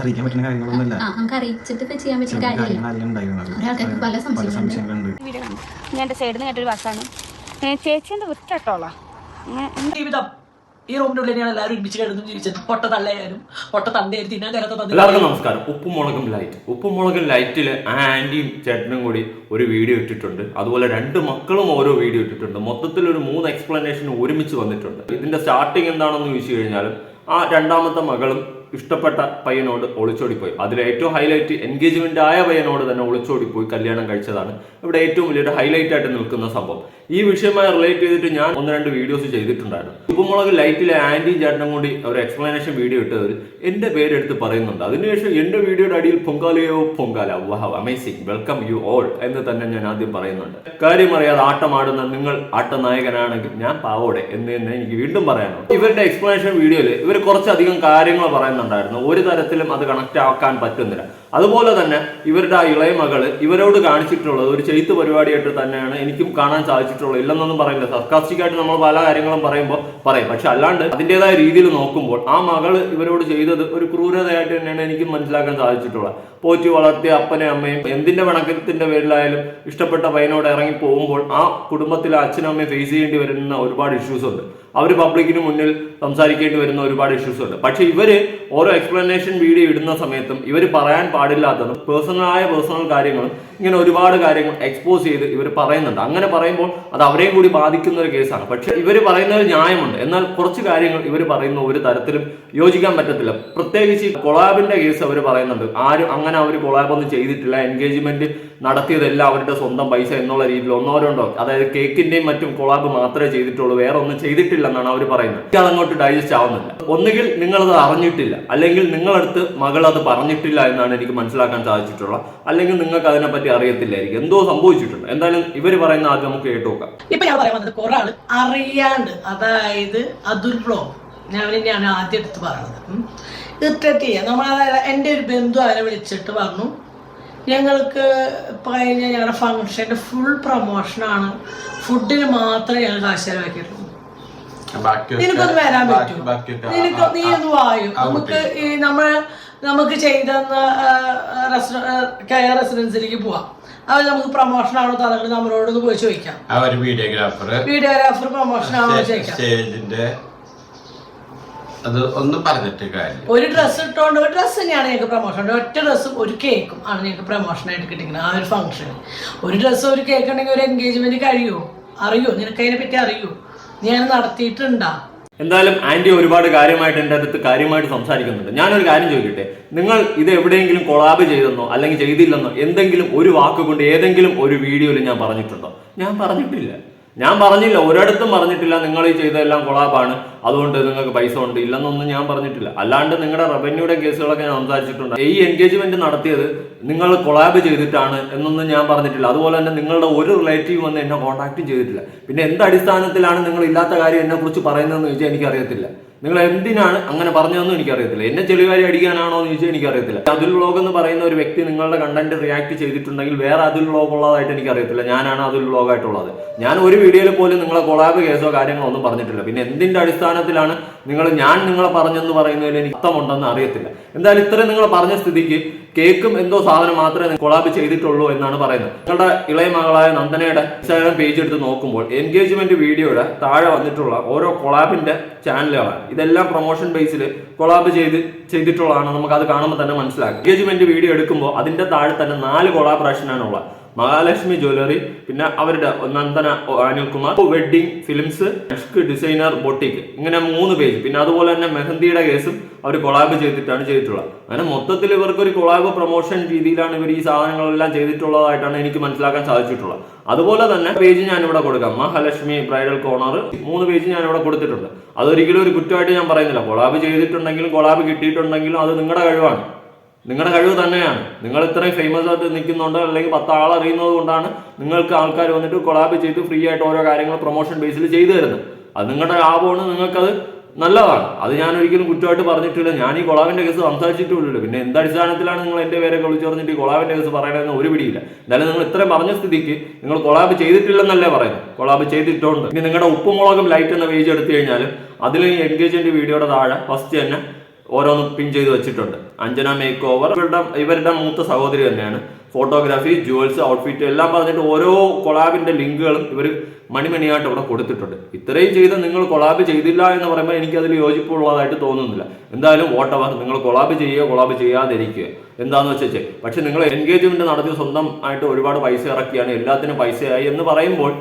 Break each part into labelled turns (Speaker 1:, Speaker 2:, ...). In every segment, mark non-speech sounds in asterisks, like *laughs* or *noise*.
Speaker 1: അറിയിക്കാൻ പറ്റുന്ന കാര്യങ്ങളൊന്നുമില്ല.
Speaker 2: ആ നമുക്ക് അറിയിച്ചിട്ട് ചെയ്യാൻ
Speaker 1: പറ്റുന്ന
Speaker 2: ഒരാൾക്കാർക്ക് പല സംശയങ്ങളുണ്ട്.
Speaker 3: ഞാൻ എന്റെ സൈഡിൽ നിന്ന് കേട്ടൊരു ബസ്സാണ് ചേച്ചീന്റെ വൃത്തിട്ടോളാം
Speaker 4: ജീവിതം? ഈ റൂമിന്റെ ഉള്ളിൽ എല്ലാവരും ഒരുമിച്ച് കിടന്നും ജീവിച്ചത്. പൊട്ട തള്ളയായാലും പൊട്ട തന്തയായാലും തിന്നാൻ തന്ത
Speaker 5: എല്ലാവർക്കും നമസ്കാരം. ഉപ്പുമുളകും ലൈറ്റ് ഉപ്പുമുളകും ലൈറ്റിൽ ആ ആന്റിയും ചേട്ടനും കൂടി ഒരു വീഡിയോ ഇട്ടിട്ടുണ്ട്. അതുപോലെ രണ്ട് മക്കളും ഓരോ വീഡിയോ ഇട്ടിട്ടുണ്ട്. മൊത്തത്തിൽ ഒരു മൂന്ന് എക്സ്പ്ലനേഷൻ ഒരുമിച്ച് വന്നിട്ടുണ്ട്. ഇതിന്റെ സ്റ്റാർട്ടിങ് എന്താണെന്ന് ചോദിച്ചു കഴിഞ്ഞാൽ ആ രണ്ടാമത്തെ മകളും ഇഷ്ടപ്പെട്ട പയ്യനോട് ഒളിച്ചോടിപ്പോയി. അതിൽ ഏറ്റവും ഹൈലൈറ്റ് എൻഗേജ്മെന്റ് ആയ പയ്യനോട് തന്നെ ഒളിച്ചോടിപ്പോയി കല്യാണം കഴിച്ചതാണ്. ഇവിടെ ഏറ്റവും വലിയൊരു ഹൈലൈറ്റ് ആയിട്ട് നിൽക്കുന്ന സംഭവം. ഈ വിഷയമായി റിലേറ്റ് ചെയ്തിട്ട് ഞാൻ ഒന്ന് രണ്ട് വീഡിയോസ് ചെയ്തിട്ടുണ്ടായിരുന്നു. ഉപ്പുമുളക് ലൈറ്റിലെ ആന്റി ചേട്ടനും കൂടി ഒരു എക്സ്പ്ലനേഷൻ വീഡിയോ ഇട്ടതിൽ എന്റെ പേരെടുത്ത് പറയുന്നുണ്ട്. അതിനുശേഷം എന്റെ വീഡിയോയുടെ അടിയിൽ പൊങ്കാലയോ പൊങ്കാല. വാഹ് അമേസിംഗ് വെൽക്കം യു ഓൾ എന്ന് തന്നെ ഞാൻ ആദ്യം പറയുന്നുണ്ട്. കാര്യം അറിയാതെ ആട്ടമാടുന്ന നിങ്ങൾ ആട്ടനായകനാണെങ്കിൽ ഞാൻ പാവോടെ എന്ന് തന്നെ എനിക്ക് വീണ്ടും പറയാനുണ്ട്. ഇവരുടെ എക്സ്പ്ലനേഷൻ വീഡിയോയിൽ ഇവർ കുറച്ചധികം കാര്യങ്ങൾ പറയുന്നുണ്ടായിരുന്നു ഒരു തരത്തിലും അത് കണക്ട് ആക്കാൻ പറ്റുന്നില്ല. അതുപോലെ തന്നെ ഇവരുടെ ആ ഇളയ മകൾ ഇവരോട് കാണിച്ചിട്ടുള്ളത് ഒരു ചെയ്ത്ത് പരിപാടിയായിട്ട് തന്നെയാണ് എനിക്കും കാണാൻ സാധിച്ചിട്ടുള്ളത്. ഇല്ലെന്നൊന്നും പറയില്ല. സർക്കാസ്റ്റിക്കായിട്ട് നമ്മൾ പല കാര്യങ്ങളും പറയുമ്പോൾ പറയും. പക്ഷെ അല്ലാണ്ട് അതിന്റെതായ രീതിയിൽ നോക്കുമ്പോൾ ആ മകൾ ഇവരോട് ചെയ്തത് ഒരു ക്രൂരതയായിട്ട് തന്നെയാണ് എനിക്കും മനസ്സിലാക്കാൻ സാധിച്ചിട്ടുള്ളത്. പോറ്റി വളർത്തിയ അപ്പനെ അമ്മയും എന്തിന്റെ വണക്കത്തിന്റെ പേരിലായാലും ഇഷ്ടപ്പെട്ട പയ്യനോട് ഇറങ്ങി പോകുമ്പോൾ ആ കുടുംബത്തിലെ അച്ഛനും അമ്മയും ഫേസ് ചെയ്യേണ്ടി വരുന്ന ഒരുപാട് ഇഷ്യൂസ് ഉണ്ട്. അവർ പബ്ലിക്കിന് മുന്നിൽ സംസാരിക്കേണ്ടി വരുന്ന ഒരുപാട് ഇഷ്യൂസ് ഉണ്ട്. പക്ഷെ ഇവർ ഓരോ എക്സ്പ്ലനേഷൻ വീഡിയോ ഇടുന്ന സമയത്തും ഇവർ പറയാൻ പാടില്ലാത്തതും പേഴ്സണലായ പേഴ്സണൽ കാര്യങ്ങളും ഇങ്ങനെ ഒരുപാട് കാര്യങ്ങൾ എക്സ്പോസ് ചെയ്ത് ഇവർ പറയുന്നുണ്ട്. അങ്ങനെ പറയുമ്പോൾ അത് അവരെയും കൂടി ബാധിക്കുന്ന ഒരു കേസാണ് പക്ഷെ ഇവർ പറയുന്നതിൽ ന്യായമുണ്ട്. എന്നാൽ കുറച്ച് കാര്യങ്ങൾ ഇവർ പറയുന്ന ഒരു തരത്തിലും യോജിക്കാൻ പറ്റത്തില്ല. പ്രത്യേകിച്ച് കൊളാബിന്റെ കേസ് അവർ പറയുന്നുണ്ട്. ആരും അങ്ങനെ അവർ കൊളാബ് ഒന്നും ചെയ്തിട്ടില്ല. എൻഗേജ്മെന്റ് നടത്തിയതെല്ലാം അവരുടെ സ്വന്തം പൈസ എന്നുള്ള രീതിയിൽ ഒന്നോ രണ്ടോ അതായത് കേക്കിന്റെയും മറ്റും കൊളാബ് മാത്രമേ ചെയ്തിട്ടുള്ളൂ. വേറെ ഒന്നും ചെയ്തിട്ടില്ലെന്നാണ് അവർ പറയുന്നത്. ഇത് അങ്ങോട്ട് ഡൈജസ്റ്റ് ആവുന്നില്ല. ഒന്നുകിൽ നിങ്ങളത് അറിഞ്ഞിട്ടില്ല. അല്ലെങ്കിൽ നിങ്ങളടുത്ത് മകൾ അത് പറഞ്ഞിട്ടില്ല എന്നാണ് എനിക്ക് മനസ്സിലാക്കാൻ സാധിച്ചിട്ടുള്ളത് അല്ലെങ്കിൽ നിങ്ങൾക്ക് അതിനെപ്പറ്റി അറിയത്തില്ലായിരിക്കും. എന്തോ സംഭവിച്ചിട്ടുണ്ട്. എന്തായാലും ഇവർ പറയുന്ന ആദ്യം നമുക്ക് കേട്ടു നോക്കാം.
Speaker 4: ഇപ്പൊ ഞാൻ പറയാൻ വന്നത് കുറെ അറിയാണ്ട് അതായത് അതുർ ഞാൻ തന്നെയാണ് ആദ്യം എടുത്ത് പറഞ്ഞത്. ഇത്രത്തി നമ്മൾ അതായത് എന്റെ ഒരു ബന്ധു അവനെ വിളിച്ചിട്ട് പറഞ്ഞു ഞങ്ങൾക്ക് ഇപ്പം കഴിഞ്ഞ ഞങ്ങളുടെ ഫങ്ഷന്റെ ഫുൾ പ്രൊമോഷനാണ് ഫുഡിന് മാത്രമേ ഞങ്ങൾ കാശ് ചെലവാക്കിയിട്ടുള്ളൂ നിനക്കൊന്ന് വരാൻ പറ്റും നിനക്ക് നീ ഒന്ന് വായു? നമുക്ക് ഈ നമ്മൾ നമുക്ക് ചെയ്തെന്ന കെയർ റെസിഡൻസിലേക്ക് പോവാം. അവർ നമുക്ക് പ്രൊമോഷൻ ആണോ തന്നിട്ട് നമ്മളോട് പോയി ചോദിക്കാം.
Speaker 6: വീഡിയോഗ്രാഫർ
Speaker 4: വീഡിയോഗ്രാഫർ പ്രൊമോഷൻ ആണോ ചോദിക്കാം.
Speaker 6: അത് ഒന്നും പറഞ്ഞിട്ട് കാര്യം.
Speaker 4: ഒരു ഡ്രസ്സ് ഇട്ടുകൊണ്ട് ഒരു ഡ്രസ്സ് തന്നെയാണ് ഞങ്ങൾക്ക് പ്രൊമോഷൻ ഒറ്റ ഡ്രസ്സും ഒരു കേക്കും ആണ് ഞങ്ങൾക്ക് പ്രൊമോഷനായിട്ട് കിട്ടിക്കുന്നത് ആ ഒരു ഫംഗ്ഷൻ ഒരു ഡ്രസ്സ് ഒരു കേക്ക് ഉണ്ടെങ്കിൽ ഒരു എൻഗേജ്മെന്റ് കഴിയുമോ അറിയോ? നിനക്ക് അതിനെ പറ്റി അറിയോ? നീ അത് നടത്തിയിട്ടുണ്ടാ?
Speaker 5: എന്തായാലും ആന്റി ഒരുപാട് കാര്യമായിട്ട് എന്റെ അടുത്ത് കാര്യമായിട്ട് സംസാരിക്കുന്നുണ്ട്. ഞാനൊരു കാര്യം ചോദിക്കട്ടെ? നിങ്ങൾ ഇത് എവിടെയെങ്കിലും കൊളാബ് ചെയ്തെന്നോ അല്ലെങ്കിൽ ചെയ്തില്ലെന്നോ എന്തെങ്കിലും ഒരു വാക്ക് കൊണ്ട് ഏതെങ്കിലും ഒരു വീഡിയോയിൽ ഞാൻ പറഞ്ഞിട്ടുണ്ടോ? ഞാൻ പറഞ്ഞിട്ടില്ല. ഞാൻ പറഞ്ഞില്ല ഒരിടത്തും പറഞ്ഞിട്ടില്ല നിങ്ങൾ ഈ ചെയ്തതെല്ലാം കൊളാബാണ് അതുകൊണ്ട് നിങ്ങൾക്ക് പൈസ ഉണ്ട് ഇല്ലെന്നൊന്നും ഞാൻ പറഞ്ഞിട്ടില്ല. അല്ലാണ്ട് നിങ്ങളുടെ റവന്യൂടെ കേസുകളൊക്കെ ഞാൻ സംസാരിച്ചിട്ടുണ്ട്. ഈ എൻഗേജ്മെന്റ് നടത്തിയത് നിങ്ങൾ കൊളാബ് ചെയ്തിട്ടാണ് എന്നൊന്നും ഞാൻ പറഞ്ഞിട്ടില്ല. അതുപോലെ തന്നെ നിങ്ങളുടെ ഒരു റിലേറ്റീവ് വന്ന് എന്നെ കോൺടാക്റ്റും ചെയ്തിട്ടില്ല. പിന്നെ എന്ത് അടിസ്ഥാനത്തിലാണ് നിങ്ങൾ ഇല്ലാത്ത കാര്യം എന്നെ കുറിച്ച് പറയുന്നതെന്ന് ചോദിച്ചാൽ എനിക്കറിയത്തില്ല. നിങ്ങൾ എന്തിനാണ് അങ്ങനെ പറഞ്ഞതെന്നും എനിക്കറിയത്തില്ല. എന്നെ ചെളിവാരി അടിക്കാനാണോ എന്ന് ചോദിച്ചാൽ എനിക്കറിയത്തില്ല. അതുൽ വ്ലോഗ് എന്ന് പറയുന്ന ഒരു വ്യക്തി നിങ്ങളുടെ കണ്ടന്റ് റിയാക്ട് ചെയ്തിട്ടുണ്ടെങ്കിൽ വേറെ അതുൽ വ്ലോഗ് ഉള്ളതായിട്ട് എനിക്കറിയത്തില്ല. ഞാനാണ് അതുൽ വ്ലോഗ് ആയിട്ടുള്ളത്. ഞാൻ ഒരു വീഡിയോയിൽ പോലും നിങ്ങളെ കൊളാബ് കേസോ കാര്യങ്ങളോ ഒന്നും പറഞ്ഞിട്ടില്ല. പിന്നെ എന്തിന്റെ അടിസ്ഥാനത്തിലാണ് നിങ്ങൾ ഞാൻ നിങ്ങളെ പറഞ്ഞെന്ന് പറയുന്നതിൽ എനിക്ക് അർത്ഥമുണ്ടെന്ന് അറിയത്തില്ല. എന്തായാലും ഇത്രയും നിങ്ങൾ പറഞ്ഞ സ്ഥിതിക്ക് കേക്കും എന്തോ സാധനം മാത്രമേ കൊളാബ് ചെയ്തിട്ടുള്ളൂ എന്നാണ് പറയുന്നത്. നിങ്ങളുടെ ഇളയ മകളായ നന്ദനയുടെ ഇൻസ്റ്റാഗ്രാം പേജ് എടുത്ത് നോക്കുമ്പോൾ എൻഗേജ്മെന്റ് വീഡിയോയുടെ താഴെ വന്നിട്ടുള്ള ഓരോ കൊളാബിന്റെ ചാനലുകളാണ് ഇതെല്ലാം പ്രൊമോഷൻ ബേസിൽ കൊളാബ് ചെയ്ത് ചെയ്തിട്ടുള്ളതാണ്. നമുക്ക് അത് കാണുമ്പോൾ തന്നെ മനസ്സിലാക്കും എൻഗേജ്മെന്റ് വീഡിയോ എടുക്കുമ്പോൾ അതിന്റെ താഴെ തന്നെ നാല് കൊളാബറേഷനാണ് ഉള്ളത്. മഹാലക്ഷ്മി ജ്വല്ലറി പിന്നെ അവരുടെ Nandana Anilkumar. Wedding films desk designer boutique ഇങ്ങനെ മൂന്ന് പേജ് പിന്നെ അതുപോലെ തന്നെ മെഹന്തിയുടെ കേസും അവർ കൊളാബ് ചെയ്തിട്ടാണ് ചെയ്തിട്ടുള്ളത്. അങ്ങനെ മൊത്തത്തിൽ ഇവർക്ക് ഒരു കൊളാബ് പ്രൊമോഷൻ രീതിയിലാണ് ഇവർ ഈ സാധനങ്ങളെല്ലാം ചെയ്തിട്ടുള്ളതായിട്ടാണ് എനിക്ക് മനസ്സിലാക്കാൻ സാധിച്ചിട്ടുള്ളത്. അതുപോലെ തന്നെ പേജ് ഞാൻ ഇവിടെ കൊടുക്കാം. മഹാലക്ഷ്മി ബ്രൈഡൽ കോർണർ മൂന്ന് പേജ് ഞാൻ ഇവിടെ കൊടുത്തിട്ടുണ്ട്. അതൊരിക്കലും ഒരു കുറ്റമായിട്ട് ഞാൻ പറയുന്നില്ല. കൊളാബ് ചെയ്തിട്ടുണ്ടെങ്കിലും കൊളാബ് കിട്ടിയിട്ടുണ്ടെങ്കിലും അത് നിങ്ങളുടെ കഴിവാണ്. നിങ്ങളുടെ കഴിവ് തന്നെയാണ്. നിങ്ങൾ ഇത്രയും ഫേമസ് ആയിട്ട് നിൽക്കുന്നുണ്ട്? അല്ലെങ്കിൽ പത്ത് ആൾ അറിയുന്നത് കൊണ്ടാണ് നിങ്ങൾക്ക് ആൾക്കാർ വന്നിട്ട് കൊളാബ് ചെയ്ത് ഫ്രീ ആയിട്ട് ഓരോ കാര്യങ്ങൾ പ്രൊമോഷൻ ബേസിൽ ചെയ്തു തരുന്നത്. അത് നിങ്ങളുടെ ലാഭമാണ് നിങ്ങൾക്കത് നല്ലതാണ്. അത് ഞാൻ ഒരിക്കലും കുറ്റമായിട്ട് പറഞ്ഞിട്ടില്ല. ഞാൻ ഈ കൊളാവിന്റെ കേസ് സംസാരിച്ചിട്ടില്ലല്ലോ പിന്നെ എന്ത് അടിസ്ഥാനത്തിലാണ് നിങ്ങൾ എന്റെ പേരെ വിളിച്ചു പറഞ്ഞിട്ട് ഈ കൊളാബിന്റെ കേസ് പറയണമെന്ന് ഒരു പിടിയില്ല. എന്തായാലും നിങ്ങൾ ഇത്രയും പറഞ്ഞ സ്ഥിതിക്ക് നിങ്ങൾ കൊളാബ് ചെയ്തിട്ടില്ലെന്നല്ലേ പറയുന്നത്. കൊളാബ് ചെയ്തിട്ടുണ്ട്. ഇനി നിങ്ങളുടെ ഉപ്പുമുളകും ലൈറ്റ് എന്ന പേജ് എടുത്തു കഴിഞ്ഞാൽ അതിൽ എൻഗേജ്മെന്റ് വീഡിയോയുടെ താഴെ ഫസ്റ്റ് തന്നെ ഓരോന്നും പിൻ ചെയ്ത് വെച്ചിട്ടുണ്ട്. അഞ്ജന മേക്ക് ഓവർ ഇവരുടെ ഇവരുടെ മൂത്ത സഹോദരി തന്നെയാണ്. ഫോട്ടോഗ്രാഫി ജുവൽസ് ഔട്ട്ഫിറ്റ് എല്ലാം പറഞ്ഞിട്ട് ഓരോ കൊളാബിന്റെ ലിങ്കുകളും ഇവർ മണിമണിയായിട്ട് ഇവിടെ കൊടുത്തിട്ടുണ്ട്. ഇത്രയും ചെയ്ത് നിങ്ങൾ കൊളാബ് ചെയ്തില്ല എന്ന് പറയുമ്പോൾ എനിക്ക് അതിൽ യോജിപ്പുള്ളതായിട്ട് തോന്നുന്നില്ല. എന്തായാലും വോട്ടവർ നിങ്ങൾ കൊളാബ് ചെയ്യുക കൊളാബ് ചെയ്യാതിരിക്കുക. എന്താന്ന് വെച്ചേ പക്ഷെ നിങ്ങൾ എൻഗേജ്മെന്റ് നടത്തി സ്വന്തം ആയിട്ട് ഒരുപാട് പൈസ ഇറക്കിയാണ് എല്ലാത്തിനും പൈസയായി എന്ന് പറയുമ്പോൾ